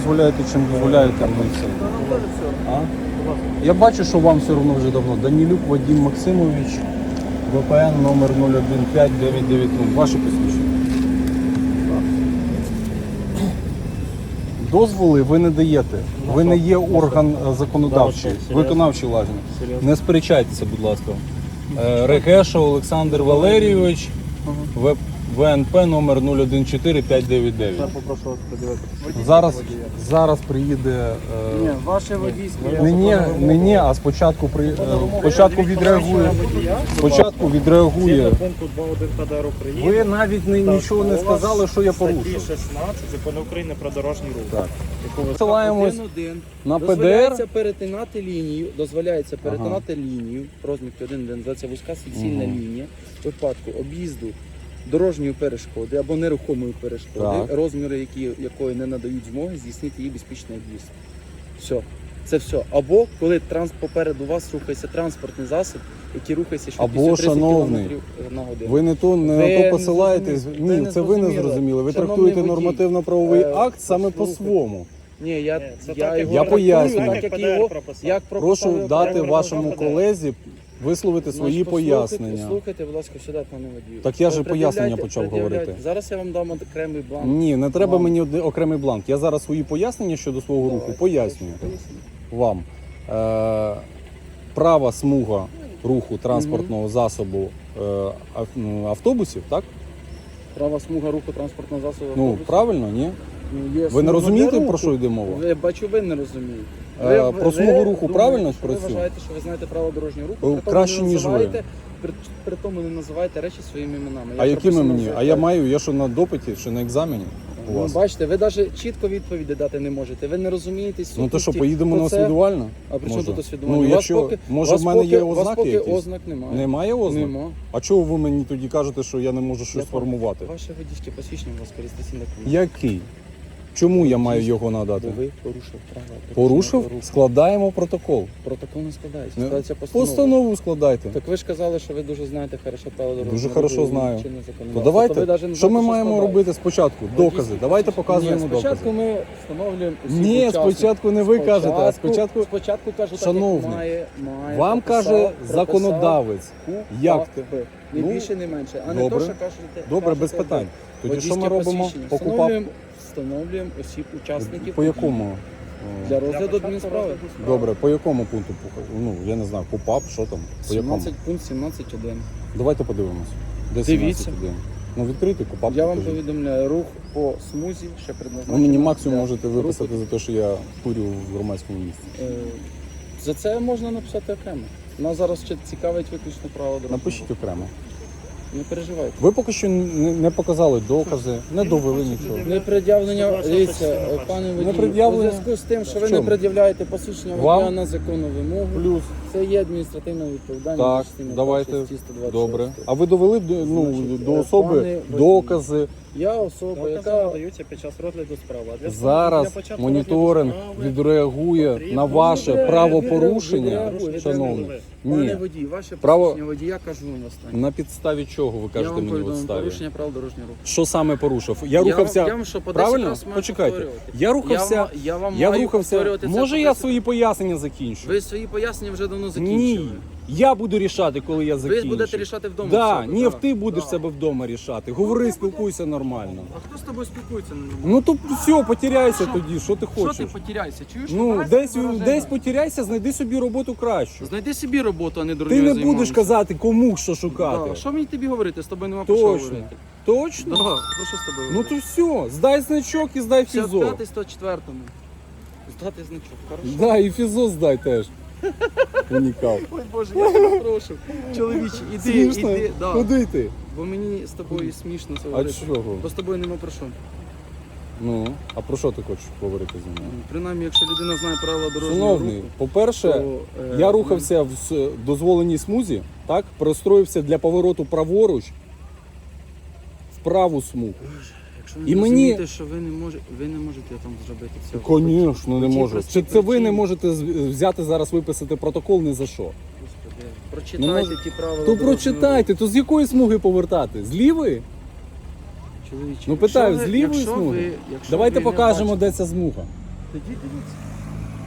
дозволяєте, чим дозволяєте. все. А? Я бачу, що вам все одно вже давно. Данілюк Вадим Максимович, ВПН номер 015990. Ваше посвідчення. Дозволи ви не даєте. Ви не є орган е, законодавчий, виконавчий. Серйозно? Не сперечайтеся, будь ласка. Е, Олександр Валерійович, В- ВНП номер 014599. Попрошу вас подивитися. Зараз, зараз приїде. Ні, Е, ваше водійське. не ні, не ні, а спочатку при е, спочатку відреагує. Спочатку відреагує. Пункту 2.1 ПДР України. Ви навіть не, нічого не сказали, що я статті порушив. 16 закону України про дорожній рух. Так. Яку ви Посилаємось Один-один. на ПДР. Дозволяється перетинати лінію, дозволяється перетинати лінію, розмітки 1, де називається вузька суцільна лінія, в випадку об'їзду дорожньої перешкоди або нерухомої перешкоди, Так. розміри які, якої не надають змоги здійснити її безпечний об'їзд. Все. Це все. Або коли транс попереду вас рухається транспортний засіб, який рухається швидкістю Або, 30 шановний, км на годину. Ви не то не Ви на то посилаєтесь. зрозуміли. Ви Ні, не це ви не зрозуміли. зрозуміли. Ви Шановний трактуєте водій, нормативно-правовий е, акт саме послухайте. по-свому. Ні, я, Ні, це я так, його Я трактую пояснюю. так, як його прописав. як Прошу дати вашому колезі висловити свої Значить, послухайте- пояснення. Послухайте, будь ласка, сюди, пане водію. Так я же Ви пояснення почав говорити. Зараз я вам дам окремий бланк. Ні, не треба Вам. мені окремий бланк. Я зараз свої пояснення щодо свого руху Давайте, пояснюю поясніть. вам. Е, права смуга руху транспортного засобу е, ав- ну, автобусів, так? Права смуга руху транспортного засобу. Ну автобусу. правильно, ні? Ну, є Ви не смуга розумієте, для про що йде мова? Ви бачу, ви не розумієте. Е, про смугу руху правильно що ви вважаєте, що ви знаєте право дорожнього руху, Е, при тому краще, не ніж ви. називаєте, При, при тому не називаєте речі своїми іменами. А якими мені? А я маю, я що на допиті, чи на екзамені у Ну, вас? бачите, ви навіть чітко відповіді дати не можете. Ви не розумієте. Ну то що, поїдемо на освідувально? А при чому Може? тут освідомлення? Ну, У вас якщо, поки- може, вас в мене поки- є у вас ознаки поки якісь? ознак немає. Немає ознак? Нема. А чого ви мені тоді кажете, що я не можу щось Я сформувати? Ваше водійське посвідчення, будь ласка, реєстраційний документ. Який? Чому я маю його Бо надати? ви порушив права. Порушив? Складаємо протокол. Протокол не складається. Не- Складається постанова. Постанову складайте. Так ви ж казали, що ви дуже знаєте хорошо право дорожнього Дуже хорошо знаю. То давайте, То ви навіть не що ми маємо робити спочатку? Докази. Давайте показуємо докази. спочатку ми встановлюємо усі Ні, спочатку не ви кажете, а спочатку спочатку кажу, так, Шановний, має, має вам каже законодавець. Як ти? Не Ну, більше, не менше. А не то, що кажете. Добре, без питань. Тоді що ми робимо? посвідчення. По? Встановлюємо, осіб учасників. По якому? Для розгляду адмінсправи. Добре, по якому пункту? Ну, я не знаю, КУПАП, що там? По якому? 17 пункт 17.1. Давайте подивимось. Де Дивіться. 17.1? Ну, відкрийте КУПАП. Я вам покажіть. повідомляю, рух по смузі ще предназначений. Ви мені максимум для можете руху. виписати за те, що я курю в громадському місці. Е, За це можна написати окремо. Нас зараз ще цікавить виключно право дорожнього. Напишіть окремо. Не переживайте. Ви поки що не, не показали докази, не довели нічого. Не пред'явлення, дивіться, пане водій, пред'явлення. у зв'язку з тим, що В ви не чому? пред'являєте посвідчення Вам? водія на законну вимогу, Плюс, це є адміністративна відповідальність. так, давайте, першої статті 126. добре. А ви довели до, ну, Значить, до е, особи пане водій, докази. Я особа, Докази яка надаються під час розгляду справи. А для Зараз для початку моніторинг розгляду справи відреагує потрібно на ваше правопорушення, відреагує, шановний. Пане Ні, водій, ваше Право- водія кажу вам останнє. на підставі чого ви Я кажете вам мені в повідомив підставі? порушення правил дорожнього руху. Що саме порушив? Я Я рухався. вам- я вам що, по 10 Правильно? раз маю Почекайте. повторювати? Я рухався. Я, вам- я вам маю рухався. повторювати це Може по я 10 свої пояснення закінчу? Ви свої пояснення вже давно Ні. Я буду рішати, коли я Ви закінчу. будете рішати вдома. Да, в себе, ні, да. ти будеш Да. себе вдома рішати. Говори, спілкуйся нормально. А хто з тобою спілкується? Ну то все, потеряйся Що? тоді, що ти Що хочеш? ти потеряйся? Чуєш? Ну, десь, себе десь потеряйся, знайди собі роботу кращу. Знайди собі роботу, а не Ти дурньою не будеш казати, кому що шукати. Да. Що мені тобі говорити? З тобою нема про що Точно. говорити. Точно? Да. Про що з тобою Ну говорити? то все, здай значок і здай фізо. 55 104 Здати значок, хорошо. Да, і фізо здай теж. Унікал. Ой Боже, я тебе прошу. Чоловіче, іди, Смішно? іди. Да. Куди ти? Бо мені з тобою смішно це А говорити. чого? Бо з тобою нема про що. Ну, а про що ти хочеш говорити зі мною? Принаймні, якщо людина знає правила дорожнього Шановний, руху, по-перше, то, е, я рухався в с- дозволеній смузі, так, пристроївся для повороту праворуч в праву смугу. Якщо ви І не мені- розумієте, що ви не можете, ви не можете там зробити цього. Звісно, не можу. Чи це ви не можете з- взяти зараз виписати протокол ні за що? Господи, Прочитайте можу. ті правила. То дорожнього прочитайте, то з якої смуги повертати? З лівої? руху. Чоловіче, Ну, питаю, якщо з лівої якщо смуги? ви- якщо Давайте ви не покажемо, бачите- де ця смуга. Тоді дивіться.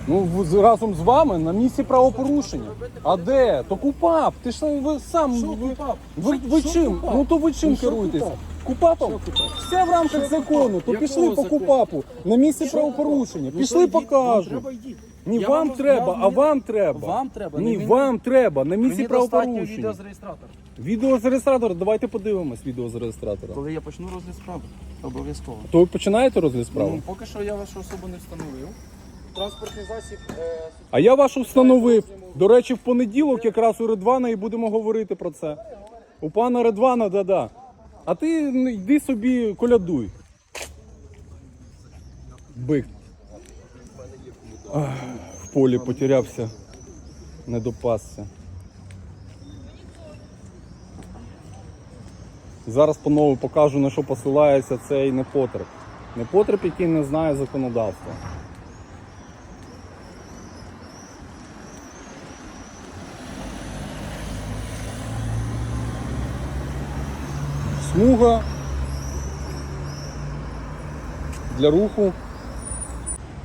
Ну, в- з- разом з вами на місці правопорушення. А де? То КУПАП. Ти ж ви сам. Ви, ви, ви чим? Ну то ви чим Ну, керуєтесь? КУПАП? КУПАПом? Все в рамках закону. То пішли по? КУПАПу на місці правопорушення. Ну, Пішли покажу. ну. Ні, Я вам вам- треба, я- а вам треба. Вам треба, не Ні, мені. вам треба на місці Мені достатньо правопорушення. відео з реєстратора. Відео з реєстратора, давайте подивимось відео з реєстратора. Коли я почну розгляд справи, обов'язково. То ви починаєте розгляд справи? Ну, поки що я вашу особу не встановив. Транспортний засіб. Е... А я вашу встановив. До речі, в понеділок якраз у Редвана і будемо говорити про це. У пана Редвана, да-да. А ти йди собі колядуй. Бик. В полі потерявся, не допасся. Зараз по-нову покажу, на що посилається цей непотреб. Непотреб, який не знає законодавства. Смуга для руху.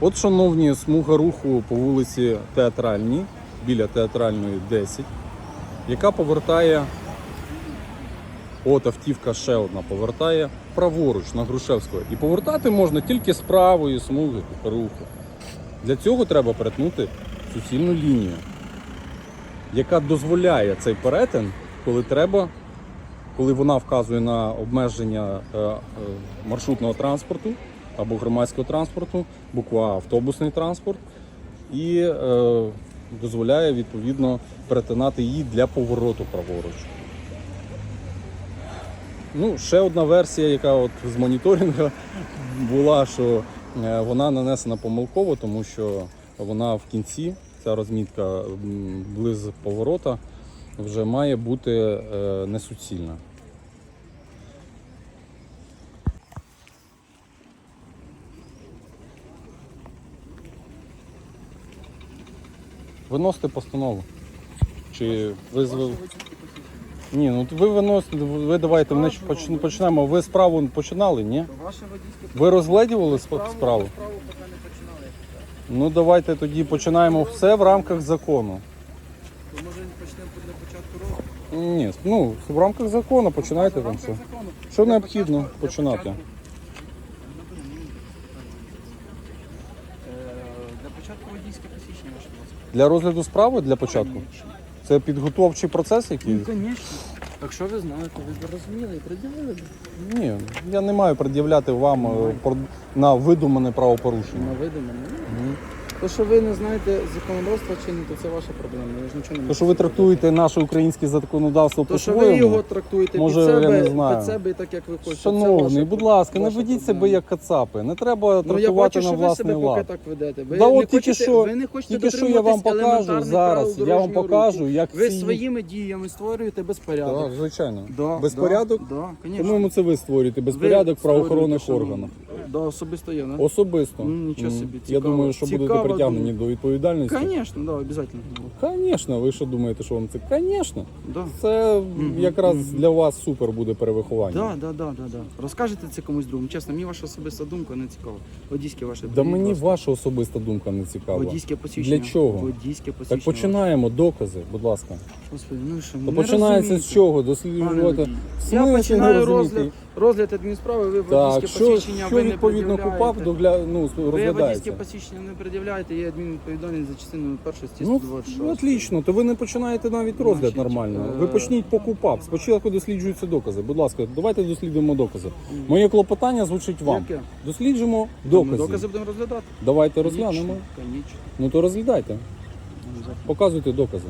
От, шановні, смуга руху по вулиці Театральній, біля театральної 10, яка повертає, от автівка ще одна повертає праворуч на Грушевського. І повертати можна тільки з правої смуги руху. Для цього треба перетнути суцільну лінію, яка дозволяє цей перетин, коли треба коли вона вказує на обмеження е, е, маршрутного транспорту або громадського транспорту, буква автобусний транспорт, і е, дозволяє відповідно перетинати її для повороту праворуч. Ну, ще одна версія, яка от з моніторингу була, що вона нанесена помилково, тому що вона в кінці, ця розмітка м, близь поворота, вже має бути несуцільна. Виносите постанову. Чи ви з... Ні, ну ви виносите, ви давайте ми поч- почнемо. Ви справу починали, ні? Ваше водійське Ви розглядували сп- справу? Справу поки не починали. Ну давайте тоді починаємо все в рамках закону. То може почнемо для початку року? Ні, ну в рамках закону починайте там все. Що необхідно починати? Е, Для початку водійське посвідчення ваше, будь ласка. Для розгляду справи для початку? Конечно. Це підготовчий процес який? Ну, звісно. Якщо ви знаєте, ви б розуміли і приділили б. Ні, я не маю пред'являти вам е, про- на видумане правопорушення. На видумане. Мгм. То, що ви не знаєте законодавства чи ні, то це ваша проблема. Я ж нічого не То, що ви трактуєте наше українське законодавство То, що ви його трактуєте Може, під себе, я не знаю. під себе так, як ви хочете. це Шановний, ваша- будь ласка, не ваша ведіть себе проблема. як кацапи. Не треба Ну, я трактувати бачу, на що ви власний себе поки лад. так ведете. Ви Да не от тільки хочете, що- ви не хочете Тільки що я вам дотримуватись покажу елементарних зараз. Я вам дорожнього покажу, руху. як Ви ці- своїми діями створюєте безпорядок. Так, звичайно. Да, Безпорядок? Да, да, конечно. По-моєму, це ви створюєте Ви безпорядок в правоохоронних створюєте, органах. Да, особисто я, да? Особисто. Ну, нічого М. собі, Я цікаво. думаю, що будете притягнені до відповідальності. Конечно, да, обязательно. Звісно, ви що думаєте, що вам це? Звісно. Да. Це якраз для вас супер буде перевиховання. Да, да, да, да, да. Розкажете це комусь другому. Чесно, мені ваша особиста думка не цікава. Водійське ваше. Да мені ваша особиста думка не цікава. Водійське посвідчення. Для чого? Водійське посвідчення. Так починаємо докази, будь ласка. Господи, ну що, То не починається з розумієте. чого? Пане Досліджувати. водій. В Я смислі не починаю розгляд, розгляд адмінсправи, ви Так, водійське що, посвідчення що ви не відповідно пред'являєте. КУПАП догля... ну, Ви водійське розглядається? посвідчення не пред'являєте, є адмінвідповідальність за частиною першої статті Ну, 126. ну, отлично, то ви не починаєте навіть розгляд Значить, нормально. е, Ви почніть по КУПАП. Спочатку досліджуються докази. Будь ласка, давайте дослідимо докази. Моє клопотання звучить вам. Яке? Досліджимо Ми докази. докази будемо розглядати. Давайте розглянемо. Конечно. Ну то розглядайте. Показуйте докази.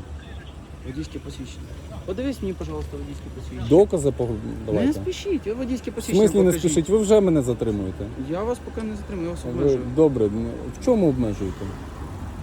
Водійське посвідчення. Подивись мені, пожалуйста, водійське посвідчення. Докази по- Не давайте. спішіть, ви водійське В посвідчення смислі не покажіть. спішіть, ви вже мене затримуєте. Я вас поки не затримую, я вас Ви, обмежую. добре, ну, в чому обмежуєте?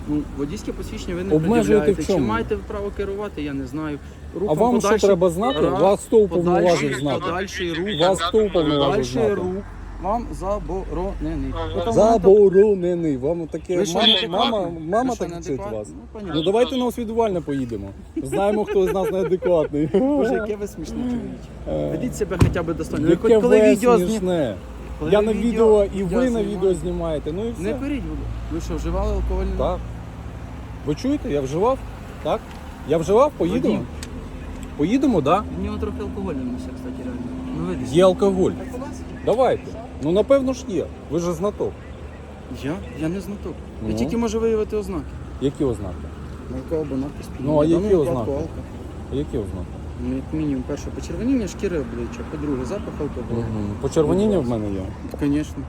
Ну, водійське посвідчення ви не Обмежуєте пред'являєте. в чому? Чи маєте ви право керувати, я не знаю. А Рухом вам що подальший- треба знати? Раз, Вас хто уповноважив знати? подальший рух. Вас хто уповноважив Подальший знати? рух вам заборонений. Заборонений. Вам таке Ви що, мама, мама, мама Ви що, так вчить вас. Ну, понятно. Ну давайте на освідувальне поїдемо. Знаємо, хто з нас неадекватний. Боже, яке ви смішне чоловіче. Е, Ведіть себе хоча б достойно. Ви Яке коли ви відео зні... смішне. Коли Я ви на відео- відео і я ви на знімаю. відео знімаєте. Ну і все. Не беріть, будь ласка. Ви що, вживали алкогольні? Так. Ви чуєте, я вживав? Так? Я вживав, поїдемо? Поїдемо, так? У нього трохи алкогольна місця, кстати, реально. Ну видиш. Є алкоголь. Давайте. Ну напевно ж є. Ви ж знаток. Я? Я не знаток. Ну. Я тільки можу виявити ознаки. Які ознаки? Алкоголь або напис. Ну, а які випадку ознаки? алко. Які ознаки? Ну, як мінімум, перше почервоніння шкіри обличчя, по-друге, запах алкоголю. Угу. Почервоніння в мене є. Звісно.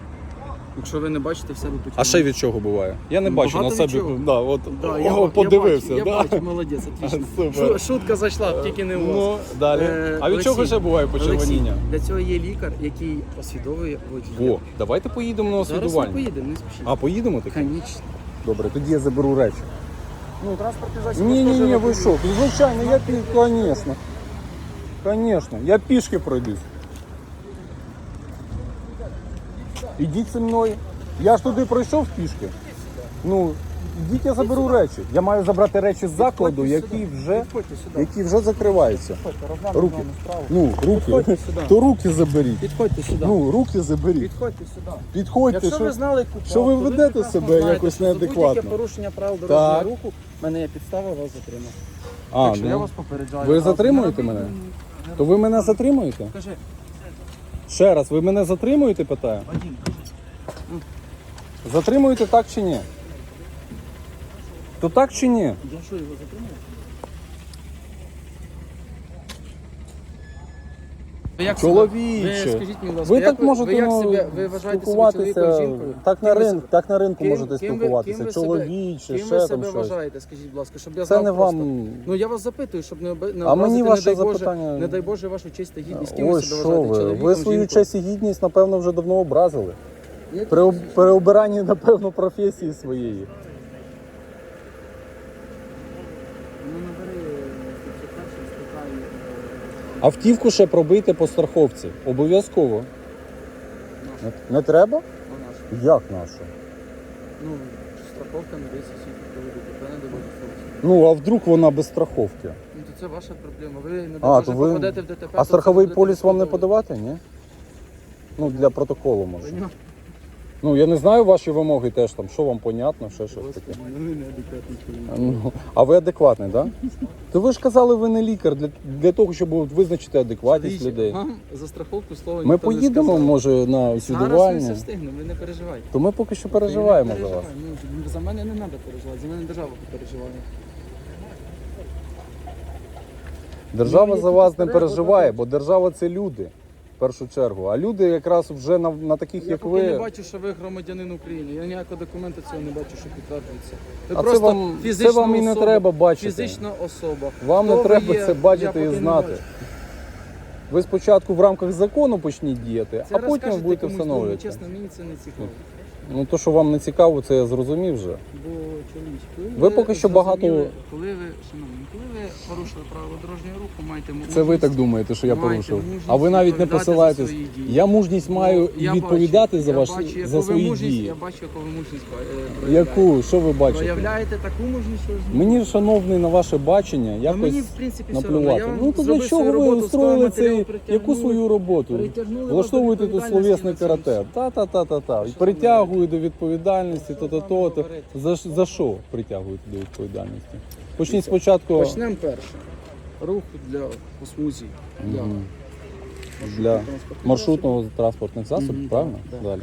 Якщо ви не бачите в себе почервоніння. А ще від чого буває? Я не Ну, бачу на багато себе. чого. Да, от, Да, я, о, я подивився, бачу, да? я бачу, молодець, отлично. Супер. Шу- Шутка зайшла, тільки не у вас. Ну, далі. Е, а від чого Олексій, ще буває почервоніння? Олексій, для цього є лікар, який освідовує водія. О, давайте поїдемо на Зараз ми освідування. поїдемо, не спішіть. А поїдемо таки? Конечно. Добре, тоді я заберу речі. Ну, транспортний засіб. Ні, ні, ні, ви що? Звичайно, я пі... Конечно. Конечно. Я пішки пройдусь. Ідіть зі мною. Я ж туди пройшов пішки. Ну, ідіть, я заберу речі. Я маю забрати речі з закладу, які вже, які вже закриваються. Руки. Ну, руки. То руки заберіть. Підходьте сюди. Ну, руки заберіть. Підходьте сюди. Підходьте, Якщо ви що. знали купав, що ви то ведете прекрасно себе знаєте, якось що за неадекватно. Будь-яке порушення правил дорожнього Так. руху, в мене є підстава вас затримати. А, так що я ну. вас попереджаю. Ви затримуєте мене? То ви мене затримуєте? Кажи, Ще раз, ви мене затримуєте, питаю? Вадим, Затримуєте так чи ні? То так чи ні? я що, його затримую? Ви як Чоловіче. Ви скажіть мені, будь ласка, Ви як так можете ви як ну, себе, ви вважаєте себе спілкуватися, жінкою? так на, Ким ви рин, себе- так на ринку ким- можете ким ви- спілкуватися. ким ви себе- Чоловіче, Ким ще ви там себе щось. вважаєте, скажіть, будь ласка, щоб я Це знав не просто. вам. Ну я вас запитую, щоб не, оби- не А мені образити, ваше не дай Боже, запитання- не дай Боже вашу честь та гідність, ким ви Ой, себе що вважаєте, ви? чоловіком, Ви свою жінкою? честь і гідність, напевно, вже давно образили. При, об- при обиранні, напевно, професії своєї. Ну, набери, це перше, спитай, е, Автівку ще пробити по страховці. Обов'язково. Не, не треба? вона ж. Як нашу? Ну, страховка на 10 осіб проводить, це не доводить совісті. Ну, а вдруг вона без страховки? Ну, то це ваша проблема. Ви не А, може то ви- попадете в ДТП. А то страховий поліс вам не подавати, ні? Ну, для протоколу може. відповідати. Ну, я не знаю ваші вимоги теж там, що вам понятно, ще щось таке. Ну чоловік. А, Ну, ви адекватний, так? Да? То ви ж казали, ви не лікар для, для того, щоб визначити адекватність людей. Вам за страховку слово Ми ніхто не поїдемо, сказав. може, на Зараз ми освідування. все встигнемо, ви не переживайте. То ми поки що переживаємо за вас. Ну, за мене не треба переживати, за мене держава переживає. Держава Ну, за вас не переживає, бо держава це люди. В першу чергу. А люди якраз вже на, на таких, Я як поки не бачу, що ви громадянин України. Я ніякого документу цього не бачу, що підтверджується. Ви А це просто вам, це вам і не особа. треба бачити. Фізична особа. Вам Хто не треба є, це бачити і знати. Ви спочатку в рамках закону почніть діяти, Це а потім будете другому, встановлювати. Чесно, мені це не цікаво. Ну то, що вам не цікаво, це я зрозумів вже. Бо чоловіч, коли Ви поки що багато- Коли ви, шановні, коли ви порушили правила дорожнього руху, маєте Це ви так думаєте, що я маєте порушив. мужність А ви навіть не відповідати за посилаєтесь. свої дії. Я мужність маю Ну, я відповідати бачу, за я бачу, яку за ви свої мужність, дії. Я бачу, яку ви мужність е, проявляєте. Яку? Що ви бачите? Проявляєте таку мужність, що ж Мені шановний на ваше бачення, А якось мені, в принципі, все одно. наплювати. Я вам Ну то для чого ви роботу, устроїли цей яку свою роботу? притягнули вас до Влаштовуєте тут відповідальності словесне на цьому карате. Та та та та та. І Що притягую до відповідальності, то то то. то. За за що притягуєте до відповідальності? Почніть спочатку Почнемо перше. Рух для по смузі. Для, Мгм. для маршрутного транспортних засобів, Мгм, правильно? так, так. Далі.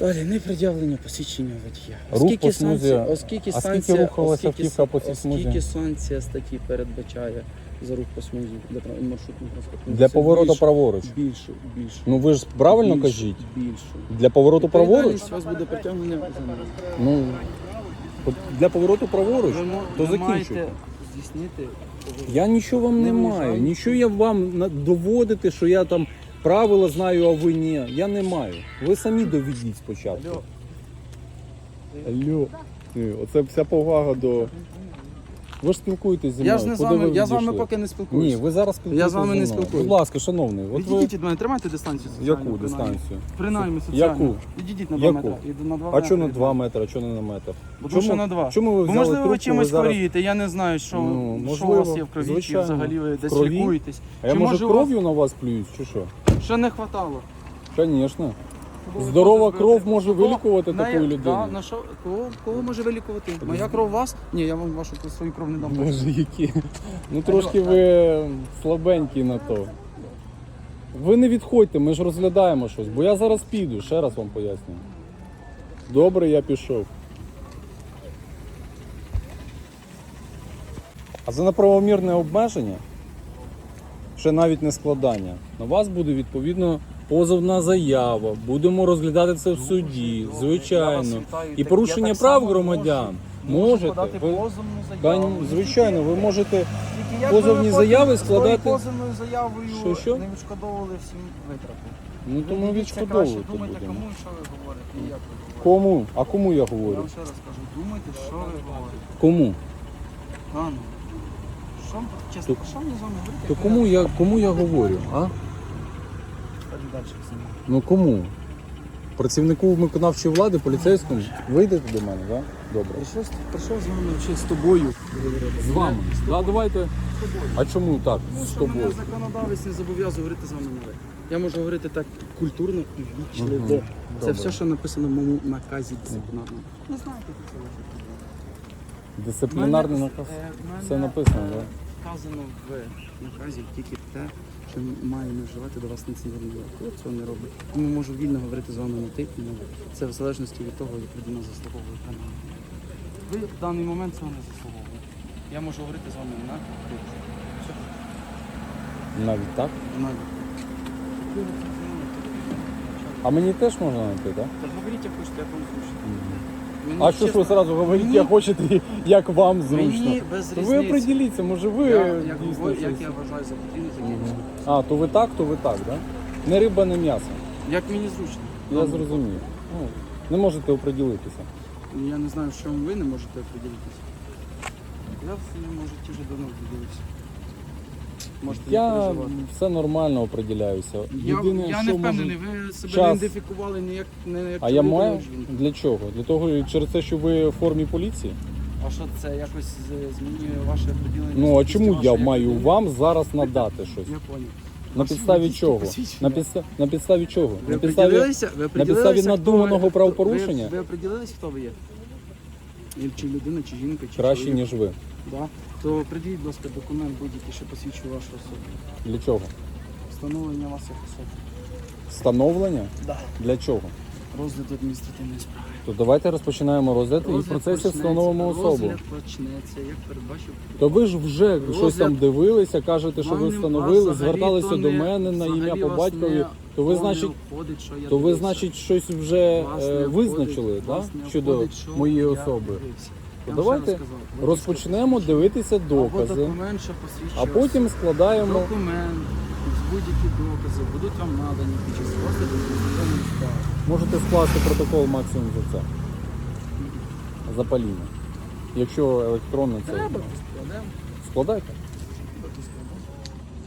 Далі не пред'явлення посвідчення водія. Рух по смузі. санкцій- оскільки А скільки санкція, рухалася оскільки, автівка по цій смузі? оскільки санкція статті передбачає за рух по смузі для тра- маршрутного транспортного Для засобу повороту більше, праворуч. Більше, більше. Ну ви ж правильно більше, кажіть? Більше. Для повороту праворуч? Відповідальність у вас буде притягнення за мною. Ну для повороту праворуч, Ви мо- то ви закінчуйте. маєте здійснити Я нічого вам не Не маю, виїжджаю. нічого я вам на- доводити, що я там правила знаю, а ви ні. Я не маю. Ви самі доведіть спочатку. Алло. Алло. Ні, Оце вся повага до. Ви ж спілкуєтесь зі мною. Я ж не з Куди вами, ви я з вами відійшли? поки не спілкуюся. Ні, ви зараз спілкуєтесь. Я з вами не зі мною. спілкуюсь. Будь ласка, шановний, от ви Відійдіть від мене, тримайте дистанцію соціальну. яку принаймні. дистанцію? Принаймні соціальну. Яку? Відійдіть на 2 Яку? метри. Іду на 2 А чого на 2 метри, а чого не на метр? Бо тому що на 2. Чому ви Бо взяли можливо ви трубку, чимось зараз- хворієте, я не знаю, що, Ну, що у вас є в крові, чи взагалі ви В десь крові? лікуєтесь. А я Чи може може у вас- кров'ю на вас плююсь, чи що? Що не хватало? Звісно. Здорова кров може вилікувати На- таку Да, людину. на що? Кого, кого може вилікувати? Моя кров вас? Ні, я вам вашу свою кров не дам. Боже, які. Ну трошки ви слабенькі на то. Ви не відходьте, ми ж розглядаємо щось, бо я зараз піду, ще раз вам пояснюю. Добре, я пішов. А за неправомірне обмеження, ще навіть не складання, на вас буде відповідно позовна заява. Будемо розглядати це в суді, звичайно. І порушення прав громадян можете. Ви, заяву. звичайно, ви можете. Позовні заяви складати- позовною заявою Що, що? не відшкодовували всім витрати. Ну то ми Ви дивіться краще, відшкодовувати Думайте, будемо. кому і що ви говорите, і як ви говорите. Кому? А кому я Я говорю? вам ще раз кажу, думайте, що ви говорите. Кому? Ну. Що, чесно, що мені з вами говорити? То кому я кому я говорю? А? Далі, Ксенія. Ну кому? Працівнику виконавчої влади, поліцейському? Вийдете до мене, так? Добре. Прийшов, прийшов з вами ще з тобою. З вами. Да, давайте. А чому так? Ну, З що мене законодавець не зобов'язує говорити з вами на ви. Я можу говорити так культурно і ввічливо. Мгм. Це Добре. все, що написано в моєму наказі дисциплінарному. Не знаєте, як це ваше. Дисциплінарний мене, наказ. е, мене Все написано, так? Вказано в наказі тільки те, що має не вживати до вас мови. Я цього не роблю. Тому можу вільно говорити з вами на ти і на ви. Це в залежності від того, як людина заслуговує принаймні. Ви в даний момент цього не заслуговуєте. Я можу говорити з вами на ти. Навіть так. На ви. Ви це А мені теж можна знайти, так? Та говоріть, як хочете, як вам зручно. Мені, А що ж ви одразу говорите, мені- як хочете, як вам зручно? Мені без різниці. ви определіться, може ви Я, як, дійсно як я вважаю за потрібне, так вважаю. А, то ви так, то ви так, так? Не риба, не м'ясо. Як мені зручно. Я Вам- зрозумів. Ну, не можете оприділитися. Я не знаю, в чому ви не можете определитися. Я в своєму житті вже давно определився. Можете не Я переживати. все нормально оприділяюся. Я, Єдине, я що не впевнений, ви себе Час. не ідентифікували ніяк не як А я маю ні як для чого? Для того через те, що ви в формі поліції? А що це якось з- змінює ваше определення? Ну а чому я маю вам зараз надати щось? Я поняв. На підставі чого? На підставі, на підставі чого? Ви На підставі? Ви определилися, підставі хто надуманого ви- правопорушення? Ви, ви определилися, хто ви є? І Чи людина, чи жінка, чи краще, чоловік? ніж ви. Да. То придіть, будь ласка, документ будь-який, що посвідчує вашу особу. Для чого? Встановлення вас як особи. Встановлення? Да. Для чого? Розгляд адміністративної справи. То давайте розпочинаємо розгляд і в процесі почнеться- встановимо особу. Розгляд почнеться, як передбачив. То ви ж вже Розгляд- щось там дивилися, кажете, що ви встановили, взагалі зверталися то до не- мене на ім'я взагалі по вас батькові. не- То ви, вам значить, входить, що я то ви, дивився. значить, щось вже Вас е, визначили, да? вас не щодо входить, що моєї я особи. дивився. То Я вам давайте раз сказав, водійське Розпочнемо дивитися Або докази, документ, що посвідчує а потім складаємо. Документ, будь-які докази будуть вам надані під час розгляду адміністративної справи. Можете скласти протокол максимум за це. За паління. Якщо електронно це Треба, складемо. складайте.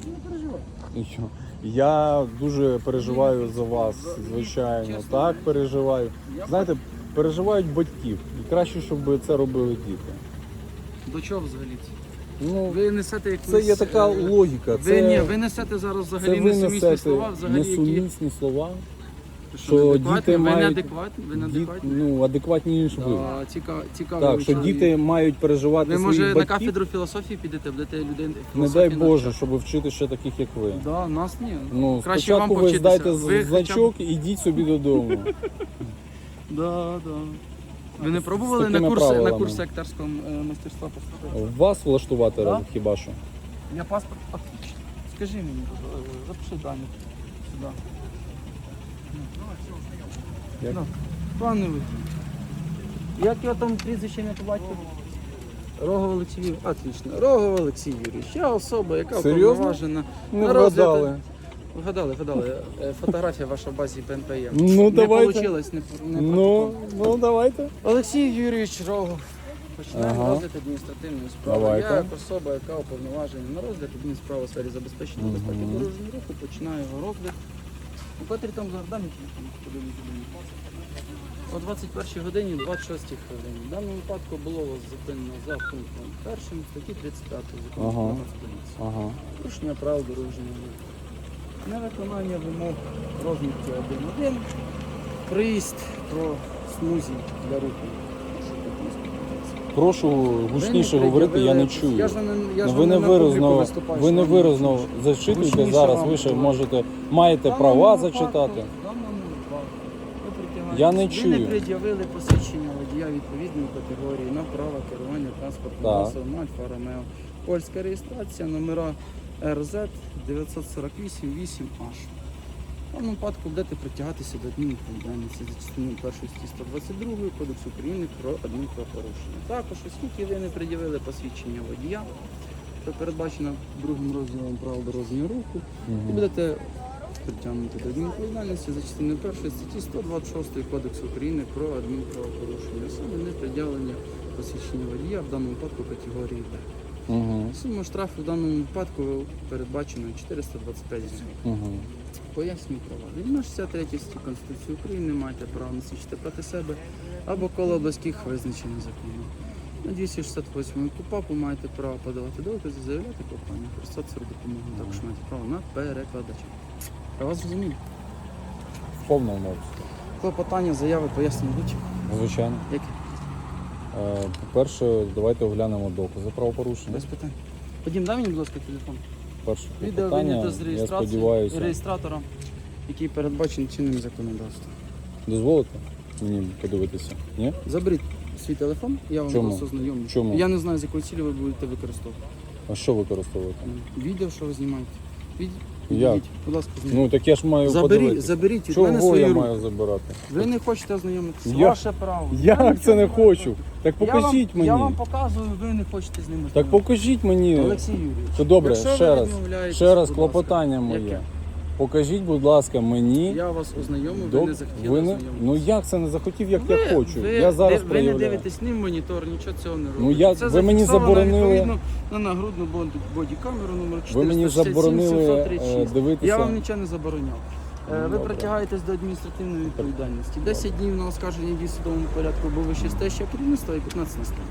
Не переживай. І що? Я дуже переживаю за вас, звичайно. Так переживаю. Знаєте, переживають батьків. Краще, щоб це робили діти. До чого взагалі це? Ну, Ви несете якусь... це є така е, логіка. Ви, Це, ні, ви несете зараз це взагалі ви несумісні слова, взагалі, які... несумісні слова. Що, що діти ви мають- неадекватні? Ви Діт- неадекватні? ну, адекватні, ніж ви. Да, ціка, цікавий Так, що діти мають переживати Ви своїх може на кафедру філософії підете, будете людей Не дай Боже, щоб вчити ще таких, як ви. Да, нас ні. Ну, Краще вам ви здайте Ви значок і йдіть собі додому. Да, да. Ви не пробували на такими курси, на правилами. курси акторського е, мастерства поступити? Вас влаштувати Да? хіба що? Я паспорт отлично. Скажи мені, е, запиши дані сюди. Як? Пане Витя. Як його там прізвище не побачив? Рогов Олексій Юрійович. Отлично. Рогов Олексій Юрійович. Я особа, яка Серйозно? уповноважена. Не на розгляд- вгадали. Вгадали, вгадали. Е, Фотографія ваша в базі БНП є. Ну, не давайте. получилось, не, не Ну, протокол. ну давайте. Олексій Юрійович Рогов. Починаємо Ага. розгляд адміністративної справи. Давайте. Я як особа, яка уповноважена на розгляд адмінсправи у сфері забезпечення безпеки дорожнього руху, починаю його розгляд. У котрі там подивіться. О 21 годині 26 хвилині. В даному випадку було вас зупинено за пунктом першим статті 35 закону Ага. про Нацполіцію. Ага. Порушення правил дорожнього руху. Невиконання вимог розмітки 1.1 Проїзд про смузі для руху. Прошу гучніше говорити, я не чую. Я ж не, я Ну, ж ви не на публіку виразно, виступаю, ви не що виразно гучніше. Гучніше зараз. вам Ви ще можете маєте В права даному зачитати. випадку- в даному випадку ви притягаєте- Я не Ви чую. не пред'явили посвідчення водія відповідної категорії на право керування транспортним Так. засобом Альфа Ромео. Польська реєстрація, номера РЗ 948 8H. В даному випадку будете притягатися до адмінвідповідальності за частиною першої статті 122 Кодексу України про адмінправопорушення. Також, оскільки ви не пред'явили посвідчення водія, що передбачено другим розділом правил дорожнього руху, і будете притягнути до адмінвідповідальності за частиною першої статті 126 Кодексу України про адмінправопорушення. Саме не пред'явлення посвідчення водія в даному випадку категорії Б. Мгм. Сума штрафу в даному випадку передбачена 425 гривень. Мгм. Пояснюю права. Відносно 63 статті Конституції України маєте право насвідчити проти себе або коло близьких визначених законом. На 268 КУПАПу маєте право подавати докази, заявляти клопотання, користатися допомогою. Також маєте право на перекладача. Я вас. В повному обсязі. Клопотання, заяви, пояснення будь Звичайно. які По-перше, давайте оглянемо докази правопорушення. без питань. Ходім, дай мені, будь ласка, телефон. Перше Відео питання, вийнято з я реєстрації сподіваюся, реєстратора, який передбачений чинним законодавством. дозволите мені подивитися? Ні? Заберіть свій телефон, я вам Чому? просто знайомий. Чому? Я не знаю, з якої цілі ви будете використовувати. А що використовуєте? Відео, що ви знімаєте. Від... Як? Відійдіть, будь ласка. Ну так я ж маю заберіть, подивитися. заберіть від мене Чого свою я руку. маю забирати? Ви не хочете ознайомитися. Я- Ваше право. Я Як це не хочу? Так Я покажіть вам, Я вам показую, ви не хочете з ними Так ознайомитися. покажіть мені. Олексій Юрійович. То добре, якщо ви ще раз. відмовляєтесь, Ще раз будь клопотання моє. Яке? Покажіть, будь ласка, мені. Я вас ознайомив, Доб- ви не захотіли ви не... ознайомитися. Ну як це не захотів, як Ви- я хочу. Ви, я зараз ви, ви не проявляю. дивитесь ні в монітор, нічого цього не робите. Ну, я- Це ви мені зафіксовано заборонили- відповідно на нагрудну боді- бодікамеру номер 467 Ви мені заборонили е, 736. дивитися. Я вам нічого не забороняв. Е, Ну, Ви добре. притягаєтесь до адміністративної відповідальності. 10 днів на оскарження дій в судовому порядку, бо ви ще стежче керівництва і 15 на справу.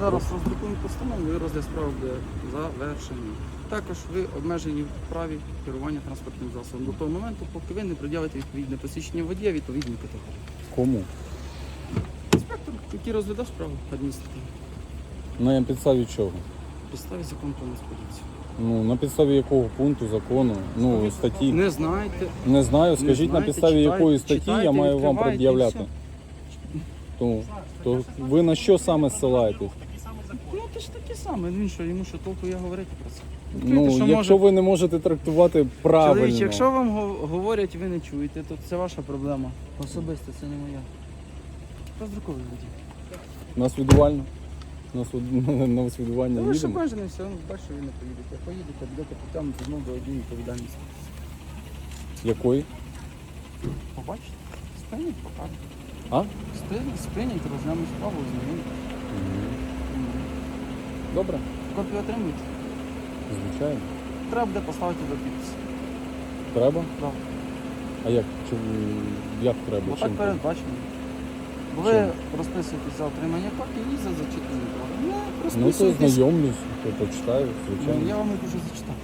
Зараз роздрукуємо постанову і розгляд справи буде завершений. Також ви обмежені в праві керування транспортним засобом до того моменту, поки ви не пред'явите відповідне посвідчення водія відповідної категорії. Кому? Інспектор, який розглядав справу адміністративну, На підставі чого? підставі закону про поліцію. Ну, на підставі якого пункту закону, ну, статті. Не знаєте, Не знаю, скажіть на знаєте, підставі читайте, якої статті читайте, я маю вам відкривайте пред'являти. То, то ви на що саме ссилаєтесь? Ну ти ж таке саме. Він що, йому що толку я говорити про це. Ну, що якщо може- ви не можете трактувати правильно, Чоловіче, якщо вам го- говорять, ви не чуєте, то це ваша проблема. Особисто, це не моя. Роздруковуй водій. на свідувально, на, суд... на Ну, ви ж їдемо. обмежений, все, ну, далі ви не поїдете. Поїдете, будете притягнути знову до однієї відповідальності. Якої? Побачите? Спинять, покажуть. А? Спинять, спинять, розглянуть справу, знайомі. Добре, Копію отримуєте. Звичайно. Треба буде поставити до підпису. Треба? Да. А як? Чи, як треба? Бо Чим? так передбачено. Бо ви Чим? розписуєтесь за отримання копії і за зачитання права. Ну, Ну то розписуєтесь. знайомлюсь, то почитаю, Ну, звичайно. я вам не дуже зачитав.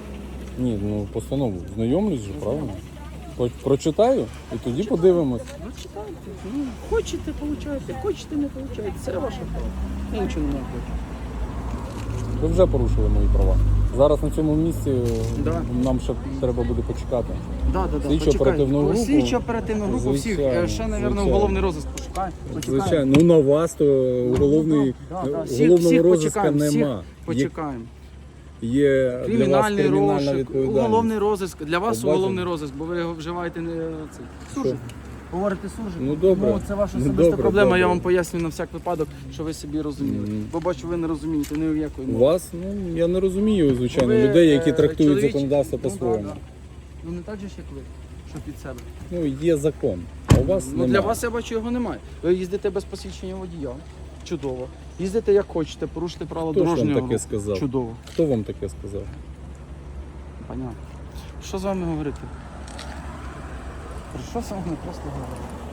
Ні, ну постанову. Знайомлюсь же, правильно? Про- Прочитаю і тоді подивимось. Ну, читайте. Ну, хочете, получаєте, хочете, не получаєте. Це ваше право. Я нічого не можу. Ви вже порушили мої права. Зараз на цьому місці Да. нам ще треба буде почекати. Да, да, да. Слідчо оперативну групу. Слідчо оперативну групу всіх. Звичайно, Е, Ще, мабуть, звичайно. уголовний розыск пошукає. Почекаємо. Звичайно, ну на вас то уголовний да, да, да. Всіх- уголовного всіх розыска почекаємо, всіх нема. Є, Почекаємо. є для вас Кримінальний кримінальна розшук, відповідальність. уголовний розиск. Для вас Побачимо. уголовний розиск, бо ви його вживаєте не цей. Суржик. Говорите суржик. Ну, добре. Ну, це ваша Ну, особиста добре, проблема. добре. Я вам пояснюю на всяк випадок, що ви собі розуміли. Мгм. Бо бачу, ви не розумієте ні в якої У мови. вас, ну я не розумію, звичайно, Ви, людей, які е, трактують чоловічі- законодавство Ну, по-своєму. да, да. Ну не так же ж, як ви, що під себе. Ну є закон, а у вас ну, немає. для вас я бачу його немає. Ви їздите без посвідчення водія. Чудово. Їздите як хочете, порушите правила Хто ж вам дорожнього таке сказав? Чудово. Хто вам таке сказав? Понятно. Що з вами говорити? Про що вами просто говорити?